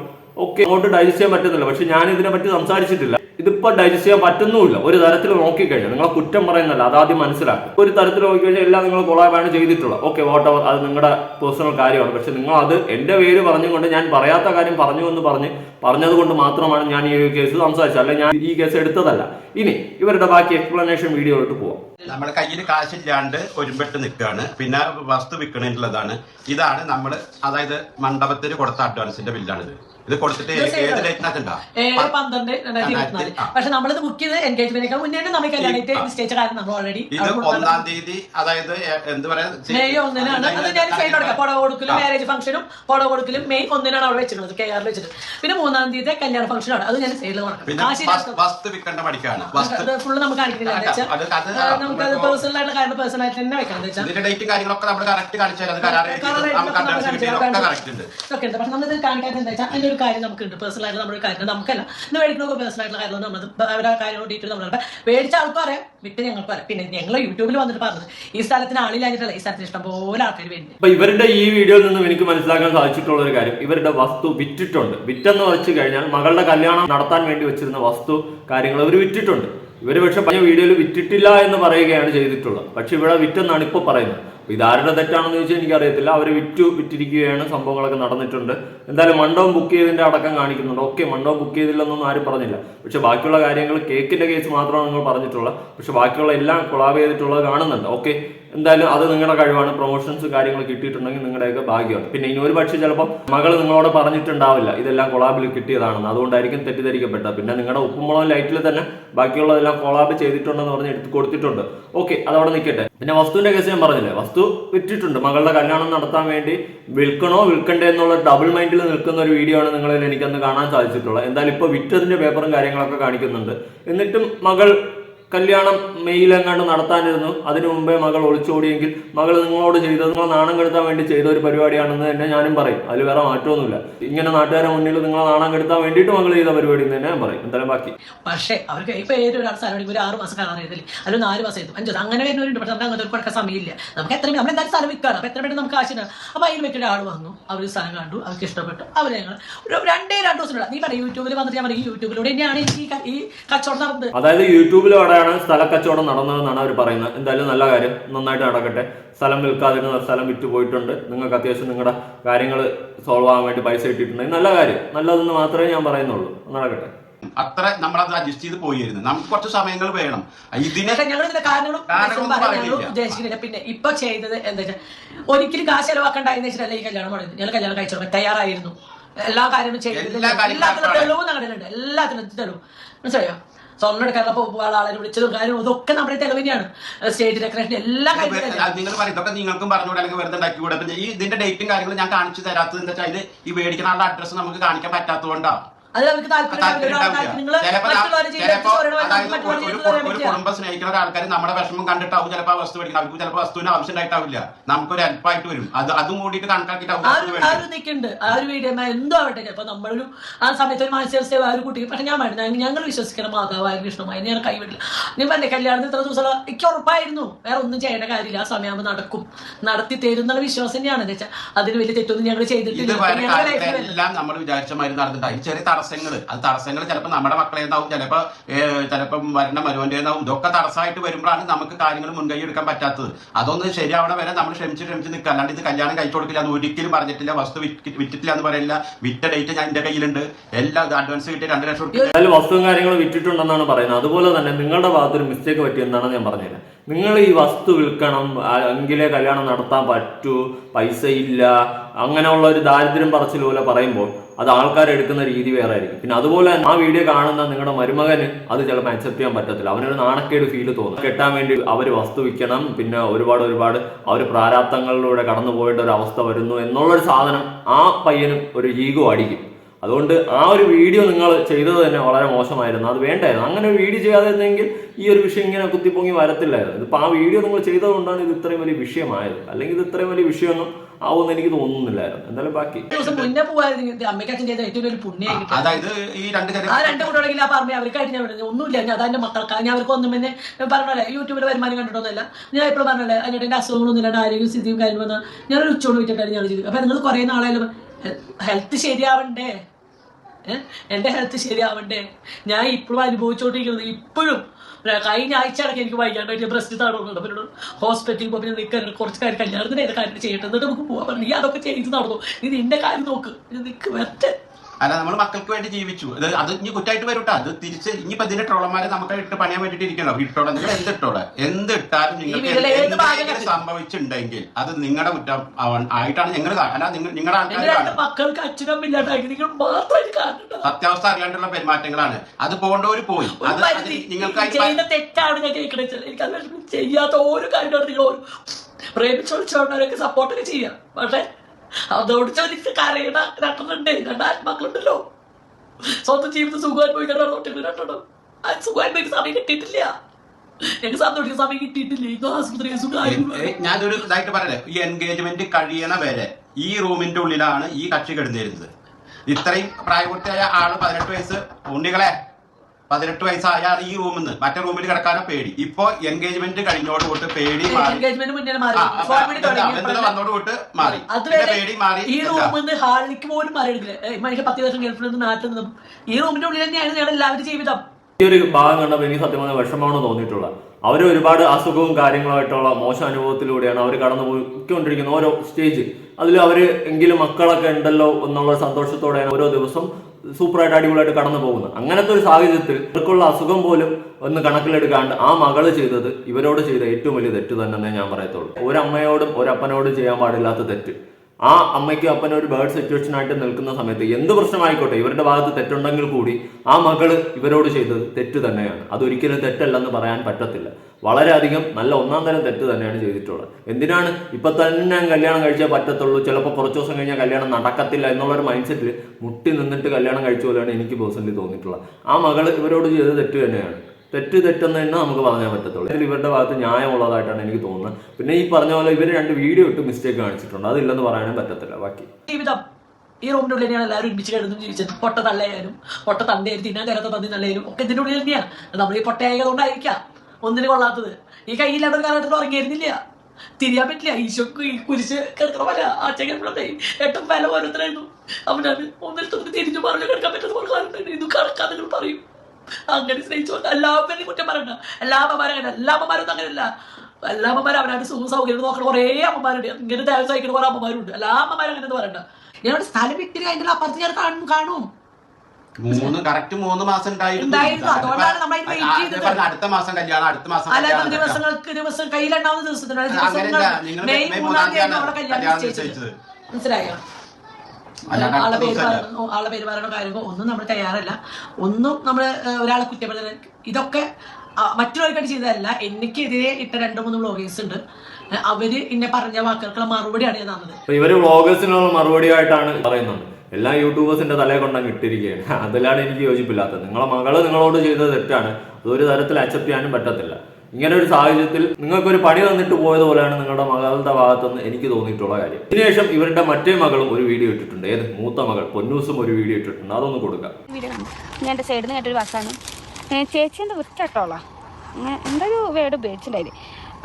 Speaker 5: ഓക്കെ അങ്ങോട്ട് ഡൈജസ്റ്റ് ചെയ്യാൻ പറ്റുന്നില്ല. പക്ഷെ ഞാൻ ഇതിനെ പറ്റി സംസാരിച്ചിട്ടില്ല. ഇതിപ്പോ ഡൈജസ്റ്റ് ചെയ്യാൻ പറ്റുന്നുമില്ല. ഒരു തരത്തിൽ നോക്കിക്കഴിഞ്ഞാൽ നിങ്ങളെ കുറ്റം പറയുന്നല്ല അതാദ്യം മനസ്സിലാക്കും ഒരു തരത്തിൽ നോക്കിക്കഴിഞ്ഞാൽ എല്ലാം നിങ്ങൾ കൊളാബാണ് ചെയ്തിട്ടുള്ളത് ഓക്കെ വോട്ടവർ അത് നിങ്ങളുടെ പേഴ്സണൽ കാര്യമാണ്. പക്ഷെ നിങ്ങൾ അത് എന്റെ പേര് പറഞ്ഞുകൊണ്ട് ഞാൻ പറയാത്ത കാര്യം പറഞ്ഞു എന്ന് പറഞ്ഞ് പറഞ്ഞത് കൊണ്ട് മാത്രമാണ് ഞാൻ ഈ കേസ് സംസാരിച്ചത്. അല്ലെ ഞാൻ ഈ കേസ് എടുത്തതല്ല. ഇനി ഇവരുടെ ബാക്കി എക്സ്പ്ലനേഷൻ വീഡിയോയിലോട്ട് പോവാം.
Speaker 6: നമ്മുടെ കയ്യിൽ കാശില്ലാണ്ട് ഒരുമ്പെട്ട് നിൽക്കുകയാണ്. പിന്നെ വസ്തു വിൽക്കണേണ്ടുള്ളതാണ് ഇതാണ് നമ്മൾ അതായത് മണ്ഡപത്തിന് കൊടുത്ത അഡ്വാൻസിന്റെ ബില്ലാണിത് ഇത് കൊടുത്തിട്ട് ഏത്. ഡേറ്റിനകത്തുണ്ടാ
Speaker 4: ഏഴ് പന്ത്രണ്ട് രണ്ടായിരത്തി ഇരുപത്തിനാല്. പക്ഷെ നമ്മളിത് ബുക്ക് ചെയ്ത് എൻഗേജ്മെന്റിനേക്കാൾ മുന്നേ നമ്മൾ കല്യാണിട്ട് നിശ്ചയിച്ച കാര്യം നമ്മൾ ഓൾറെഡി
Speaker 6: ഇത് ഒന്നാം തീയതി അതായത് എന്ത് പറയാ?
Speaker 4: മെയ് ഒന്നിനാണ്. അത് ഞാൻ സൈഡ് കൊടുക്കാം പുടവ കൊടുക്കലും
Speaker 6: ആ.
Speaker 4: മാരേജ് ഫംഗ്ഷനും പുടവ കൊടുക്കലും മെയ് ഒന്നിനാണ് അവിടെ വെച്ചിട്ടുള്ളത്. കെ ആറിൽ വെച്ചിട്ട്. പിന്നെ മൂന്നാം തീയതി കല്യാണ ഫംഗ്ഷനാണ് അത് ഞാൻ സൈഡിൽ കൊടുക്കാം. ഫുള്ള് നമുക്ക് കാണിക്കുന്നില്ല. നമുക്ക് അത് പേഴ്സണൽ ആയിട്ടുള്ള കാര്യം പേഴ്സണൽ ആയിട്ട് തന്നെ വെക്കാം.
Speaker 6: കാര്യങ്ങളൊക്കെ നമ്മൾ കറക്റ്റ് കാണിച്ചു തരാം അത് കറക്റ്റ് ഉണ്ട്.
Speaker 4: പക്ഷെ നമ്മളിത് കാണിക്കാത്ത എന്താ വെച്ചാൽ അതിന്റെ ഒരു കാര്യം നമുക്കുണ്ട്. പേഴ്സണൽ ആയിട്ട് നമ്മുടെ കാര്യം. നമുക്കല്ല. ഇന്ന് പേഴ്സണൽ ആയിട്ടുള്ള കാര്യം നമ്മൾ അവരുടെ കാര്യം ഡീറ്റെയിൽ നമ്മൾ മേടിച്ച ആൾക്കും അറിയാം വിട്ട് ഞങ്ങൾക്ക് പറയാം. പിന്നെ ഞങ്ങൾ യൂട്യൂബിൽ വന്നിട്ട് പറഞ്ഞത് ഈ സ്ഥലത്തിന് ആളില്ലാഞ്ഞിട്ടല്ല ഈ സ്ഥലത്തിന് ഇഷ്ടം പോലെ ആൾക്കാർ വേണ്ടി
Speaker 5: അപ്പൊ ഇവരുടെ ഈ വീഡിയോയിൽ നിന്നും എനിക്ക് മനസ്സിലാക്കാൻ സാധിച്ചിട്ടുള്ള ഒരു കാര്യം. ഇവരുടെ വസ്തു വിറ്റിട്ടുണ്ട്. വിറ്റെന്ന് വെച്ച് കഴിഞ്ഞാൽ മകളുടെ കല്യാണം നടത്താൻ വേണ്ടി വെച്ചിരുന്ന വസ്തു കാര്യങ്ങൾ അവർ വിറ്റിട്ടുണ്ട്. ഇവർ പക്ഷെ പറഞ്ഞ വീഡിയോയിൽ വിറ്റിട്ടില്ല എന്ന് പറയുകയാണ് ചെയ്തിട്ടുള്ളത്. പക്ഷെ ഇവിടെ വിറ്റെന്നാണ് ഇപ്പോൾ പറയുന്നത്. ഇതാരുടെ തെറ്റാണെന്ന് ചോദിച്ചാൽ എനിക്കറിയത്തില്ല. അവർ വിറ്റു വിറ്റിരിക്കുകയാണ് സംഭവങ്ങളൊക്കെ നടന്നിട്ടുണ്ട്. എന്തായാലും മണ്ഡപം ബുക്ക് ചെയ്തതിന്റെ അടക്കം കാണിക്കുന്നുണ്ട്. ഓക്കെ മണ്ഡപം ബുക്ക് ചെയ്തില്ലെന്നൊന്നും ആരും പറഞ്ഞില്ല. പക്ഷേ ബാക്കിയുള്ള കാര്യങ്ങൾ കേക്കിന്റെ കേസ് മാത്രമാണ് നിങ്ങൾ പറഞ്ഞിട്ടുള്ളത്. പക്ഷേ ബാക്കിയുള്ള എല്ലാം കൊളാബ് ചെയ്തിട്ടുള്ളത് കാണുന്നുണ്ട്. ഓക്കെ എന്തായാലും അത് നിങ്ങളുടെ കഴിവാണ്. പ്രൊമോഷൻസ് കാര്യങ്ങൾ കിട്ടിയിട്ടുണ്ടെങ്കിൽ നിങ്ങളുടെയൊക്കെ ഭാഗ്യമാണ്. പിന്നെ ഇനി ഒരു പക്ഷേ ചിലപ്പോൾ മകൾ നിങ്ങളോട് പറഞ്ഞിട്ടുണ്ടാവില്ല ഇതെല്ലാം കൊളാബിൽ കിട്ടിയതാണെന്ന്. അതുകൊണ്ടായിരിക്കും തെറ്റിദ്ധരിക്കപ്പെട്ടത്. പിന്നെ നിങ്ങളുടെ ഉപ്പുമുളം ലൈറ്റിൽ തന്നെ ബാക്കിയുള്ളതെല്ലാം കൊളാബ് ചെയ്തിട്ടുണ്ടെന്ന് പറഞ്ഞ് എടുത്ത് കൊടുത്തിട്ടുണ്ട്. ഓക്കെ അതവിടെ നിൽക്കട്ടെ. പിന്നെ വസ്തുവിന്റെ കേസ് ഞാൻ പറഞ്ഞില്ലേ? വസ്തു വിറ്റിട്ടുണ്ട്. മകളുടെ കല്യാണം നടത്താൻ വേണ്ടി വിൽക്കണോ വിൽക്കണ്ടേ എന്നുള്ള ഡബിൾ മൈൻഡിൽ നിൽക്കുന്ന ഒരു വീഡിയോ ആണ് നിങ്ങളിൽ എനിക്കന്ന് കാണാൻ സാധിച്ചിട്ടുള്ളത്. എന്തായാലും ഇപ്പോൾ വിറ്റതിന്റെ പേപ്പറും കാര്യങ്ങളൊക്കെ കാണിക്കുന്നുണ്ട്. എന്നിട്ടും മകൾ കല്യാണം മെയിലെങ്ങാണ്ട് നടത്താനിരുന്നു. അതിനു മുമ്പേ മകൾ ഒളിച്ചോടിയെങ്കിൽ മകൾ നിങ്ങളോട് ചെയ്തത് നിങ്ങൾ നാണം കെടുത്താൻ വേണ്ടി ചെയ്ത ഒരു പരിപാടിയാണെന്ന് തന്നെ ഞാനും പറയും. അതിൽ വേറെ മാറ്റമൊന്നുമില്ല. ഇങ്ങനെ നാട്ടുകാരെ മുന്നിൽ നിങ്ങളെ നാണം കെടുത്താൻ വേണ്ടിയിട്ട് മകൾ ചെയ്ത പരിപാടി എന്ന് തന്നെ ഞാൻ പറയും. എന്തായാലും ബാക്കി.
Speaker 4: പക്ഷേ അവർക്ക് ഇപ്പൊ ഏതൊരു ഒരാൾ സ്ഥലം ഒരു ആറ് മാസം കാണാൻ ചെയ്തില്ലേ? അല്ലെങ്കിൽ നാല് മാസം എഴുതും അഞ്ചോ അങ്ങനെ വരുന്നവരുണ്ട് പക്ഷെ നമുക്ക് അങ്ങനത്തെ ഒരു സമയമില്ല. നമുക്ക് എത്ര നമ്മൾ എന്തായാലും സ്ഥലം വിൽക്കാറ് അപ്പൊ എത്ര പെട്ടെന്ന് നമുക്ക് ആശയം അപ്പൊ അതിന് പറ്റിയ ഒരാൾ വന്നു. അവർ സ്ഥലം കണ്ടു. അവർക്ക് ഇഷ്ടപ്പെട്ടു. അവർ ഞങ്ങൾ ഒരു രണ്ടേ രണ്ട് ദിവസം നീ പറയും യൂട്യൂബിൽ വന്നിട്ട് ഞാൻ പറയും യൂട്യൂബിലൂടെ തന്നെയാണ് ഈ കച്ചവടം നടന്നത്.
Speaker 5: അതായത് യൂട്യൂബിലൂടെയാണ് സ്ഥല കച്ചവടം നടന്നതെന്നാണ് അവർ പറയുന്നത്. എന്തായാലും നല്ല കാര്യം. നന്നായിട്ട് നടക്കട്ടെ. സ്ഥലം വിൽക്കാതിരുന്ന സ്ഥലം വിറ്റ് പോയിട്ടുണ്ട്. നിങ്ങൾക്ക് അത്യാവശ്യം നിങ്ങളുടെ കാര്യങ്ങൾ സോൾവ് ആവാൻ വേണ്ടി പൈസ കിട്ടിയിട്ടുണ്ടെങ്കിൽ നല്ല കാര്യം. നല്ലതെന്ന് മാത്രമേ ഞാൻ പറയുന്നുള്ളൂ. നടക്കട്ടെ.
Speaker 6: അത്ര നമ്മൾ അത് അഡ്ജസ്റ്റ് ചെയ്ത് പോയിരുന്നു. നമുക്ക് കുറച്ച് സമയങ്ങൾ വേണം. ഇതിനെ.
Speaker 4: ഉദ്ദേശിക്കുന്നില്ല. പിന്നെ ഇപ്പൊ ചെയ്തത് എന്താ വെച്ചാൽ ഒരിക്കലും കാശ് ചെലവാക്കണ്ടായെന്ന് വെച്ചിട്ടല്ല ഈ കല്യാണം പറയുന്നത് ഞങ്ങൾ കല്യാണം കഴിച്ചു കൊടുക്കാൻ തയ്യാറായിരുന്നു. എല്ലാ കാര്യങ്ങളും
Speaker 6: കാര്യങ്ങളും
Speaker 4: എല്ലാത്തിനും. തെളിവ് ഞങ്ങളുണ്ട് എല്ലാത്തിനും തെളിവ്. മനസ്സിലായോ? സ്വർണം എടുക്കാനുള്ള പോകുമ്പോൾ ആളെ വിളിച്ചതും കാര്യം ഇതൊക്കെ നമ്മുടെ തെളിവിനെയാണ് സ്റ്റേജ് ഡെക്കറേഷൻ എല്ലാ കാര്യങ്ങളും
Speaker 6: നിങ്ങൾ പറയും ഇതൊക്കെ നിങ്ങൾക്കും പറഞ്ഞുകൂടെ അല്ലെങ്കിൽ വെറുതെ ഉണ്ടാക്കി കൂടെ ഈ ഇതിന്റെ ഡേറ്റും കാര്യങ്ങളും ഞാൻ കാണിച്ചു തരാത്തത് എന്താ വെച്ചാൽ ഇത് ഈ മേടിക്കുന്ന ആളുടെ അഡ്രസ്സ് നമുക്ക് കാണിക്കാൻ പറ്റാത്തതുകൊണ്ടാണ്
Speaker 4: അവർക്ക് താല്പര്യം.
Speaker 6: കുടുംബം സ്നേഹിക്കുന്ന ആൾക്കാർ നമ്മുടെ വിഷമം കണ്ടിട്ടാവും ചിലപ്പോൾ ആ വസ്തു മേടിക്കണം. അവർക്ക് ചിലപ്പോൾ വസ്തുവിന് ആവശ്യം ഉണ്ടായിട്ടാവില്ല. നമുക്കൊരു ഹെൽപ്പായിട്ട് വരും. അത് അതും കൂടിയിട്ട് കണക്കാക്കിട്ടുണ്ട്
Speaker 4: ആ ഒരു വീഡിയോ എന്തോ ആവട്ടെ. ഇപ്പൊ നമ്മളൊരു ആ സമയത്ത് ഒരു മാനസിക ആ ഒരു കുട്ടി പക്ഷെ ഞാൻ പറഞ്ഞു ഞങ്ങൾ വിശ്വസിക്കുന്ന മാതാവായ കൃഷ്ണമായി ഞാൻ കൈവിടില്ല ഞാൻ പറഞ്ഞ കല്യാണത്തിന് ഇത്ര ദിവസം എനിക്ക് ഉറപ്പായിരുന്നു. വേറെ ഒന്നും ചെയ്യേണ്ട കാര്യമില്ല. ആ സമയമാകുമ്പോൾ നടക്കും. നടത്തി തരുന്നുള്ള വിശ്വാസം തന്നെയാണ്. എന്ന് വെച്ചാൽ അതിന് വലിയ തെറ്റൊന്നും ഞങ്ങൾ ചെയ്തിട്ടില്ല.
Speaker 6: നമ്മൾ വിചാരിച്ച മാതിരി നടന്നിട്ട് ചെറിയ ചെറിയ തടസ്സങ്ങൾ. അത് തടസ്സങ്ങൾ ചിലപ്പോൾ നമ്മുടെ മക്കളെ ഉണ്ടാവും ചിലപ്പോൾ ചിലപ്പം വരണ മരുവന്റെ ഉണ്ടാവും. ഇതൊക്കെ തടസ്സമായിട്ട് വരുമ്പോഴാണ് നമുക്ക് കാര്യങ്ങൾ മുൻകൈ എടുക്കാൻ പറ്റാത്തത്. അതൊന്ന് ശരിയാവണ വരെ നമ്മൾ ക്ഷമിച്ച് ക്ഷമിച്ച് നിൽക്കുക. അല്ലാണ്ട് ഇത് കല്യാണം കഴിച്ചു കൊടുക്കില്ല എന്ന് ഒരിക്കലും പറഞ്ഞിട്ടില്ല. വസ്തു വിറ്റ് വിറ്റിട്ടില്ല എന്ന് പറയില്ല. വിറ്റ ഡേറ്റ് ഞാൻ എന്റെ കയ്യിലുണ്ട്. എല്ലാ അഡ്വാൻസ് കിട്ടി രണ്ട് ലക്ഷം
Speaker 5: എന്തായാലും വസ്തുവും കാര്യങ്ങളും വിറ്റിട്ടുണ്ടെന്നാണ് പറയുന്നത്. അതുപോലെ തന്നെ നിങ്ങളുടെ ഭാഗത്തൊരു മിസ്റ്റേക്ക് പറ്റിയെന്നാണ് ഞാൻ പറഞ്ഞത്. നിങ്ങൾ ഈ വസ്തു വിൽക്കണം എങ്കിലേ കല്യാണം നടത്താൻ പറ്റൂ പൈസ ഇല്ല അങ്ങനെയുള്ള ഒരു ദാരിദ്ര്യം പറച്ചിൽ പോലെ പറയുമ്പോൾ അത് ആൾക്കാർ എടുക്കുന്ന രീതി വേറെ ആയിരിക്കും. പിന്നെ അതുപോലെ ആ വീഡിയോ കാണുന്ന നിങ്ങളുടെ മരുമകന് അത് ചിലപ്പോൾ അക്സെപ്റ്റ് ചെയ്യാൻ പറ്റത്തില്ല. അവനൊരു നാണക്കേട് ഫീൽ തോന്നും. കെട്ടാൻ വേണ്ടി അവർ വസ്തു വിൽക്കണം. പിന്നെ ഒരുപാട് ഒരുപാട് അവർ പ്രാരാബ്ദങ്ങളിലൂടെ കടന്നു പോയിട്ട് ഒരു അവസ്ഥ വരുന്നു. എന്നുള്ളൊരു സാധനം ആ പയ്യനും ഒരു ഈഗോ അടിക്കും. അതുകൊണ്ട് ആ ഒരു വീഡിയോ നിങ്ങൾ ചെയ്തത് തന്നെ വളരെ മോശമായിരുന്നു. അത് വേണ്ടായിരുന്നു. അങ്ങനെ ഒരു വീഡിയോ ചെയ്യാതിരുന്നെങ്കിൽ ഈ ഒരു വിഷയം ഇങ്ങനെ കുത്തിപ്പൊങ്ങി വരത്തില്ലായിരുന്നു. ഇതിപ്പോൾ ആ വീഡിയോ നിങ്ങൾ ചെയ്തതുകൊണ്ടാണ് ഇത് ഇത്രയും വലിയ വിഷയമായത്. അല്ലെങ്കിൽ ഇത് ഇത്രയും വലിയ വിഷയമൊന്നും ആവുമെന്ന് എനിക്ക് തോന്നുന്നില്ലായിരുന്നു. എന്തായാലും ബാക്കി.
Speaker 4: ദിവസം മുന്നേ പോവായിരുന്നു അമ്മയ്ക്ക് ചെയ്ത ഏറ്റവും വലിയ പുണ്യം
Speaker 6: അതായത് ഈ രണ്ട്
Speaker 4: ആ രണ്ട് കുട്ടികളെങ്കിലും ആ പറഞ്ഞു അവർക്കായിട്ട് ഞാൻ വിടുന്നത്. ഒന്നുമില്ല. ഞാൻ അതെന്റെ മക്കൾക്കാണ്. ഞാൻ അവർക്ക് ഒന്നും പിന്നെ പറഞ്ഞല്ലേ യൂട്യൂബിൽ വരുമാനം കണ്ടിട്ടൊന്നുമില്ല. ഞാൻ എപ്പോഴും പറഞ്ഞല്ലേ അതിന്റെ എന്റെ അസുഖങ്ങളൊന്നും ഇല്ലാണ്ട് ആരോഗ്യ സ്ഥിതിയും കാര്യങ്ങളൊന്നും ഞാൻ ഞാനൊരു ഉച്ചോട് വെച്ചിട്ടാണ് ഞാൻ ചെയ്തത് അപ്പൊ നിങ്ങൾ കുറേ നാളായാലും ഹെൽത്ത് ശരിയാവണ്ടേ? എന്റെ ഹെൽത്ത് ശരിയാവണ്ടേ? ഞാൻ ഇപ്പോഴും അനുഭവിച്ചുകൊണ്ടിരിക്കുന്നത് ഇപ്പോഴും. കഴിഞ്ഞ ആഴ്ച അടക്കം എനിക്ക് വൈകാണ്ടായിട്ട് ബ്രസ്റ്റ് താടുന്നുണ്ട് പിന്നെ ഹോസ്പിറ്റലിൽ പോയി നിൽക്കാൻ കുറച്ച് കാര്യം കല്യാണത്തിന് ഏത് കാര്യം ചെയ്യട്ടെ എന്നിട്ട് നമുക്ക് പോകാൻ പറഞ്ഞു. നീ അതൊക്കെ ചെയ്ത് നടന്നു. നീ നിന്റെ കാര്യം നോക്ക്. നിൽക്ക് വരട്ടെ
Speaker 6: അല്ല നമ്മൾ മക്കൾക്ക് വേണ്ടി ജീവിച്ചു. അത് അത് ഇനി കുറ്റായിട്ട് കേട്ടോ അത് തിരിച്ച് ഇനിയിപ്പോ ഇതിന്റെ ട്രോളന്മാരെ നമുക്ക് ഇട്ട് പണിയാൻ വേണ്ടിട്ട് ഇരിക്കണോ? ഇട്ടോളെ നിങ്ങൾ എന്ത് ഇട്ടോളെ? എന്ത് ഇട്ടാലും നിങ്ങൾക്ക് സംഭവിച്ചിട്ടുണ്ടെങ്കിൽ അത് നിങ്ങളുടെ കുറ്റം ആയിട്ടാണ് ഞങ്ങൾ അല്ല നിങ്ങളുടെ ആൾക്കാർ
Speaker 4: മക്കൾക്ക് അച്ഛനും നിങ്ങൾ കാണണ്ട
Speaker 6: സത്യാവസ്ഥ അറിയാണ്ടുള്ള പെരുമാറ്റങ്ങളാണ്. അത് പോകേണ്ടവര് പോയി.
Speaker 4: ഒരു
Speaker 6: അത് നിങ്ങൾക്ക്
Speaker 4: തെറ്റാണ് ഞാൻ കേൾക്കണേ എനിക്ക് ചെയ്യാത്ത ഓരോ കാര്യങ്ങളും നിങ്ങൾ ഓരോ പ്രേമിച്ചൊളിച്ചോണ്ടവരൊക്കെ സപ്പോർട്ടൊക്കെ ചെയ്യാം. പക്ഷെ അതോട് ചോദിച്ച് കരയണ രണ്ടെണ്ണുണ്ട്. രണ്ട് ആത്മാക്കളുണ്ടല്ലോ. സ്വന്തം ജീവിതം സുഖം പോയി ഒറ്റ രണ്ടെണ്ണം ആ സുഖം അനുഭവിക്കാൻ സമയം കിട്ടിയിട്ടില്ല. സമയം ഇതോ ആശുപത്രി
Speaker 6: ഞാനൊരു ഇതായിട്ട് പറയട്ടെ. ഈ എൻഗേജ്മെന്റ് കഴിയണ വരെ ഈ റൂമിന്റെ ഉള്ളിലാണ് ഈ കക്ഷി കിടന്നിരുന്നത്. ഇത്രയും പ്രായപൂർത്തിയായ ആൾ പതിനെട്ട് വയസ്സ്. ഉണ്ണികളെ പതിനെട്ട് വയസ്സായ ആൾ ഈ റൂമിൽ നിന്ന് മറ്റേ റൂമിൽ കിടക്കാനോ പേടി. ഇപ്പൊ എൻഗേജ്മെന്റ് കഴിഞ്ഞോട് തൊട്ട് പേടി മാറി.
Speaker 4: എൻഗേജ്മെന്റ് മുന്നേ മാറി.
Speaker 6: മാറി. പേടി മാറി
Speaker 4: ഈ റൂമിൽ നിന്ന് ഹാളിലേക്ക് പോലും മാറിയെടുക്കില്ല മനുഷ്യ പത്ത് വർഷം ഗൾഫിൽ നിന്ന് നാട്ടിൽ നിന്നും ഈ റൂമിന്റെ ഉള്ളിൽ തന്നെയാണ് ഞങ്ങളുടെ എല്ലാവരുടെ ജീവിതം.
Speaker 5: ഈ ഒരു ഭാഗം കണ്ടപ്പോൾ എനിക്ക് സത്യം പറഞ്ഞാൽ വിഷമമാണ് തോന്നിയിട്ടുള്ളത് അവർ ഒരുപാട് അസുഖവും കാര്യങ്ങളുമായിട്ടുള്ള മോശം അനുഭവത്തിലൂടെയാണ് അവർ കടന്നു പോയിക്കൊണ്ടിരിക്കുന്ന ഓരോ സ്റ്റേജ് അതിൽ അവർ എങ്കിലും മക്കളൊക്കെ ഉണ്ടല്ലോ എന്നുള്ള സന്തോഷത്തോടെയാണ് ഓരോ ദിവസം സൂപ്പറായിട്ട് അടിപൊളിയായിട്ട് കടന്നു പോകുന്നത്. അങ്ങനത്തെ ഒരു സാഹചര്യത്തിൽ ഇവർക്കുള്ള അസുഖം പോലും ഒന്ന് കണക്കിലെടുക്കാണ്ട് ആ മകൾ ചെയ്തത് ഇവരോട് ചെയ്ത ഏറ്റവും വലിയ തെറ്റ് തന്നെ ഞാൻ പറയത്തുള്ളൂ. ഒരമ്മയോടും ഒരപ്പനോടും ചെയ്യാൻ പാടില്ലാത്ത തെറ്റ്. ആ അമ്മയ്ക്കും അപ്പനും ഒരു ബേർഡ് സിറ്റുവേഷൻ ആയിട്ട് നിൽക്കുന്ന സമയത്ത് എന്ത് പ്രശ്നമായിക്കോട്ടെ ഇവരുടെ ഭാഗത്ത് തെറ്റുണ്ടെങ്കിൽ കൂടി ആ മകൾ ഇവരോട് ചെയ്തത് തെറ്റ് തന്നെയാണ്. അതൊരിക്കലും തെറ്റല്ലെന്ന് പറയാൻ പറ്റത്തില്ല. വളരെയധികം നല്ല ഒന്നാം തരം തെറ്റ് തന്നെയാണ് ചെയ്തിട്ടുള്ളത്. എന്തിനാണ്? ഇപ്പൊ തന്നെ കല്യാണം കഴിച്ചേ പറ്റത്തുള്ളൂ. ചിലപ്പോൾ കുറച്ച് ദിവസം കഴിഞ്ഞാൽ കല്യാണം നടക്കത്തില്ല എന്നുള്ളൊരു മൈൻഡ് സെറ്റിൽ മുട്ടി നിന്നിട്ട് കല്യാണം കഴിച്ച പോലെയാണ് എനിക്ക് പേഴ്സണലി തോന്നിയിട്ടുള്ളത്. ആ മകൾ ഇവരോട് ചെയ്ത തെറ്റ് തന്നെയാണ്. തെറ്റ് തെറ്റെന്ന് തന്നെ നമുക്ക് പറഞ്ഞാൽ പറ്റത്തുള്ളൂ. ഇതിൽ ഇവരുടെ ഭാഗത്ത് ന്യായമുള്ളതായിട്ടാണ് എനിക്ക് തോന്നുന്നത്. പിന്നെ ഈ പറഞ്ഞ പോലെ ഇവർ രണ്ട് വീഡിയോ ഇട്ട് മിസ്റ്റേക്ക് കാണിച്ചിട്ടുണ്ട്. അതില്ലെന്ന് പറയാനും പറ്റത്തില്ല. ബാക്കി.
Speaker 4: ജീവിതം ഈ റൂമിന്റെ ഉള്ളിൽ തന്നെയാണ് എല്ലാവരും ഒരുമിച്ച് കിടന്നും ജീവിച്ചത്. പൊട്ട തള്ളയായാലും പൊട്ട തന്തയായാലും തിന്നാൻ തരാത്ത തന്നി തള്ളയാലും ഒക്കെ ഇതിന്റെ ഉള്ളിൽ തന്നെയാണ് നമ്മൾ ഈ പൊട്ടയായതുകൊണ്ടായിരിക്കാം. ഒന്നിന് കൊള്ളാത്തത്. ഈ കയ്യില്ലാത്ത കാലഘട്ടത്തിൽ ഉറങ്ങിയിരുന്നില്ല. തിരിയാൻ പറ്റില്ല. ഈശോക്ക് ഈ കുരിശ് കിടക്കണ പോലെ ആച്ചകളെ ഏറ്റവും വില ഓരോരുത്തരായിരുന്നു. അവനാണ് ഒന്നിടത്തൊന്ന് തിരിഞ്ഞു പറഞ്ഞു കിടക്കാൻ പറ്റുന്ന ഒരു ഇത് നിങ്ങൾ പറയും. അങ്ങനെ സ്നേഹിച്ചോണ്ട് എല്ലാവരും കുറ്റം പറയണ്ട. എല്ലാ അമ്മമാരും അങ്ങനെ. എല്ലാ അമ്മമാരും അങ്ങനെയല്ല. എല്ലാ അമ്മമാരും അവരായിട്ട് സുഖം സൗകര്യം നോക്കണ കുറേ അമ്മമാരുണ്ട് ഇങ്ങനെ ദേവം കുറെ കുറേ അമ്മമാരുണ്ട് എല്ലാ അമ്മമാരും അങ്ങനെ പറയണ്ട. ഞങ്ങളുടെ സ്ഥലം ഇത്തിരി അതിന്റെ അപ്പുറത്ത് ഞാൻ കാണും കാണും.
Speaker 6: മൂന്ന് കറക്റ്റ് മൂന്ന് മാസം ഉണ്ടായിരുന്നു. അടുത്ത മാസം കല്യാണം അടുത്ത മാസം.
Speaker 4: ദിവസങ്ങൾക്ക് ദിവസം കയ്യിലുണ്ടാവുന്ന ദിവസത്തിനാണ് മനസ്സിലായോ? ആളെ
Speaker 6: അടുത്ത
Speaker 4: കാര്യങ്ങൾ ഒന്നും നമ്മൾ തയ്യാറല്ല. ഒന്നും നമ്മൾ ഒരാളെ കുറ്റപ്പെടുത്തൽ ഇതൊക്കെ മറ്റുള്ളവർക്കായിട്ട് ചെയ്തതല്ല. എനിക്കെതിരെ ഇട്ട രണ്ട് മൂന്ന് വ്ളോഗേഴ്സ് ഉണ്ട്. അവർ എന്നെ പറഞ്ഞ വാക്കുകൾക്കുള്ള മറുപടിയാണ് ഞാൻ തന്നത്.
Speaker 5: ഇവർ വ്ളോഗേഴ്സിനുള്ള മറുപടി ആയിട്ടാണ് പറയുന്നത്. എല്ലാ യൂട്യൂബേഴ്സിന്റെ തലയെ കൊണ്ടങ്ങ് ഇട്ടിരിക്കുകയാണ്. *laughs* അതിലാണ് എനിക്ക് യോജിപ്പില്ലാത്തത്. നിങ്ങളെ മകൾ നിങ്ങളോട് ചെയ്ത തെറ്റാണ്. അതൊരു തരത്തിൽ അക്സെപ്റ്റ് ചെയ്യാനും പറ്റത്തില്ല. ഇങ്ങനെ ഒരു സാഹചര്യത്തിൽ നിങ്ങൾക്കൊരു പണി തന്നിട്ട് പോയതുപോലെയാണ് നിങ്ങളുടെ മകളുടെ ഭാഗത്തുനിന്ന് എനിക്ക് തോന്നിയിട്ടുള്ള കാര്യം. ഇതിനുശേഷം ഇവരുടെ മറ്റേ മകളും ഒരു വീഡിയോ ഇട്ടിട്ടുണ്ട്. ഏത്? മൂത്ത മകൾ. പൊന്നൂസും ഒരു വീഡിയോ ഇട്ടിട്ടുണ്ട്. അതൊന്ന് കൊടുക്കാം.
Speaker 3: എന്തൊരു വേർഡ് ഉപയോഗിച്ചിട്ടുണ്ടായിരുന്നു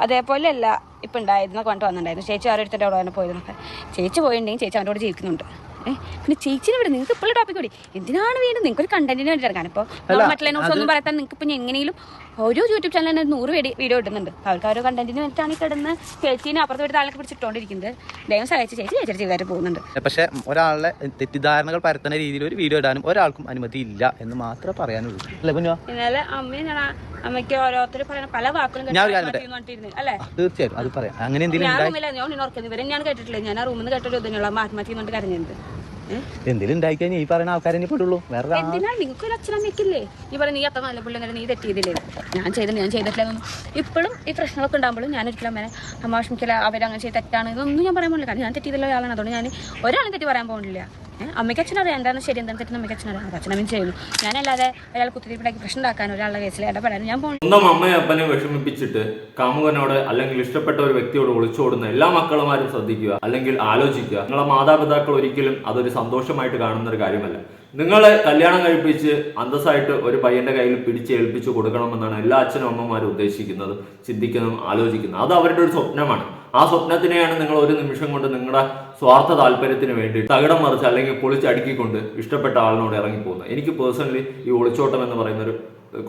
Speaker 3: അതേപോലെ അല്ല ഇപ്പം ഉണ്ടായിരുന്ന കൊണ്ട് വന്നിട്ടുണ്ടായിരുന്നു ചേച്ചി ആരോരുത്തരുടെ അവിടെ തന്നെ പോയതെന്നൊക്കെ ചേച്ചി പോയിട്ടുണ്ടെങ്കിൽ ചേച്ചി അവരോട് ജീവിക്കുന്നുണ്ട്. ഏഹ് പിന്നെ ചേച്ചിനെ വിടും നിങ്ങൾക്ക് ഇപ്പോൾ ടോപ്പിക് കൂടി. എന്തിനാണ് വീണ്ടും നിങ്ങൾക്ക് ഒരു കണ്ടന്റിന് വേണ്ടി ഇറങ്ങാൻ? ഇപ്പോൾ മറ്റുള്ള ന്യൂസ് ഒന്നും പറയാൻ നിങ്ങൾക്ക് ഇപ്പം എങ്ങനെയും ഓരോ യൂട്യൂബ് ചാനലിൽ തന്നെ നൂറ് വീഡിയോ വീഡിയോ ഇടുന്നുണ്ട്. അവർക്ക് ഓരോ കണ്ടന്റിന് വേണ്ടിയിട്ടാണ് ഈ കിടന്ന് ചേച്ചീനെ അപ്പുറത്ത് വീട് ആളൊക്കെ പിടിച്ചിട്ടോണ്ടിരിക്കുന്നത്. ദൈവം സഹായിച്ച് ചേച്ചി ചേച്ചി ചെയ്തായിട്ട് പോകുന്നുണ്ട്.
Speaker 7: പക്ഷെ ഒരാളുടെ തെറ്റിദ്ധാരണകൾ പരത്തുന്ന രീതിയിൽ ഒരു വീഡിയോ ഇടാനും ഒരാൾക്കും അനുമതി ഇല്ല എന്ന് മാത്രമേ പറയാനുള്ളൂ. അല്ലേ കുഞ്ഞോ
Speaker 3: ഇന്നലെ അമ്മയും ഞാൻ അമ്മയ്ക്ക് ഓരോരുത്തർ പറയുന്ന പല വാക്കുകളും
Speaker 7: ഞാൻ ഒരു കാര്യം
Speaker 3: അല്ലേ?
Speaker 7: തീർച്ചയായും അത് പറയാം. അങ്ങനെ എന്തെങ്കിലും
Speaker 3: ഞാൻ ഉണർക്കുന്നത് ഇവരെ ഞാൻ കേട്ടിട്ടില്ല. ഞാൻ ആ റൂമിൽ നിന്ന് കേട്ടൊരു ഇതിനുള്ള ആത്മഹത്യ ഏഹ്
Speaker 7: എന്തെങ്കിലും ഉണ്ടായി ഈ പറയുന്ന ആൾക്കാരെ പെടുള്ളൂ. വേറെ ഒരാൾ-
Speaker 3: എന്തിനാ? നിങ്ങൾക്ക് ഒരു അച്ഛനമ്മയ്ക്കില്ലേ ഈ പറഞ്ഞ നീ അത്ര നല്ല പിള്ളേരെ നീ തെറ്റിയതില്ലേ? ഞാൻ ചെയ്തില്ല ഞാൻ ചെയ്തിട്ടില്ല ഇപ്പോഴും ഈ പ്രശ്നങ്ങളൊക്കെ ഉണ്ടാകുമ്പോഴും ഞാൻ ഒരിക്കലും അമ്മേനെ അമ്മ വിഷമിക്കില്ല അവരങ്ങനെ ചെയ്ത് തെറ്റാണ്. ഇതൊന്നും ഞാൻ പറയാൻ പോകുന്നില്ല കാരണം ഞാൻ തെറ്റിയതുള്ള ഒരാളാണ്. അതുകൊണ്ട് ഞാൻ ഒരാളും തെറ്റി പറയാൻ പോകുന്നില്ല അമ്മയ്ക്ക് അച്ഛനറിയാം എന്താണ് ശരി എന്താണ് തെറ്റെന്ന് അമ്മയ്ക്ക് അച്ഛനറിയാം അച്ഛനമ്മയും ചെയ്യുന്നു. ഞാനല്ലാതെ ഒരാൾ കുത്തിരിപ്പിടാക്കി പ്രശ്നം ഉണ്ടാക്കാൻ ഒരാളുടെ കേസിൽ ഇടപെടാൻ ഞാൻ പോകുന്നു
Speaker 5: സ്വന്തം അമ്മയും അപ്പനെ വിഷമിപ്പിച്ചിട്ട് കാമുകനോട് അല്ലെങ്കിൽ ഇഷ്ടപ്പെട്ട ഒരു വ്യക്തിയോട് ഒളിച്ചോടുന്ന എല്ലാ മക്കളുമാരും ശ്രദ്ധിക്കുക അല്ലെങ്കിൽ ആലോചിക്കുക. നിങ്ങളെ മാതാപിതാക്കൾ ഒരിക്കലും അതൊരു സന്തോഷമായിട്ട് കാണുന്ന ഒരു കാര്യമല്ല. നിങ്ങളെ കല്യാണം കഴിപ്പിച്ച് അന്തസ്സായിട്ട് ഒരു പയ്യന്റെ കയ്യിൽ പിടിച്ച് ഏൽപ്പിച്ചു കൊടുക്കണമെന്നാണ് എല്ലാ അച്ഛനും അമ്മമാരും ഉദ്ദേശിക്കുന്നത് ചിന്തിക്കുന്നതും ആലോചിക്കുന്നതും. അത് അവരുടെ ഒരു സ്വപ്നമാണ്. ആ സ്വപ്നത്തിനെയാണ് നിങ്ങൾ ഒരു നിമിഷം കൊണ്ട് നിങ്ങളുടെ സ്വാർത്ഥ താല്പര്യത്തിന് വേണ്ടി തകിടം മറിച്ച് അല്ലെങ്കിൽ പൊളിച്ചടുക്കിക്കൊണ്ട് ഇഷ്ടപ്പെട്ട ആളിനോട് ഇറങ്ങിപ്പോകുന്നത്. എനിക്ക് പേഴ്സണലി ഈ ഒളിച്ചോട്ടം എന്ന് പറയുന്ന ഒരു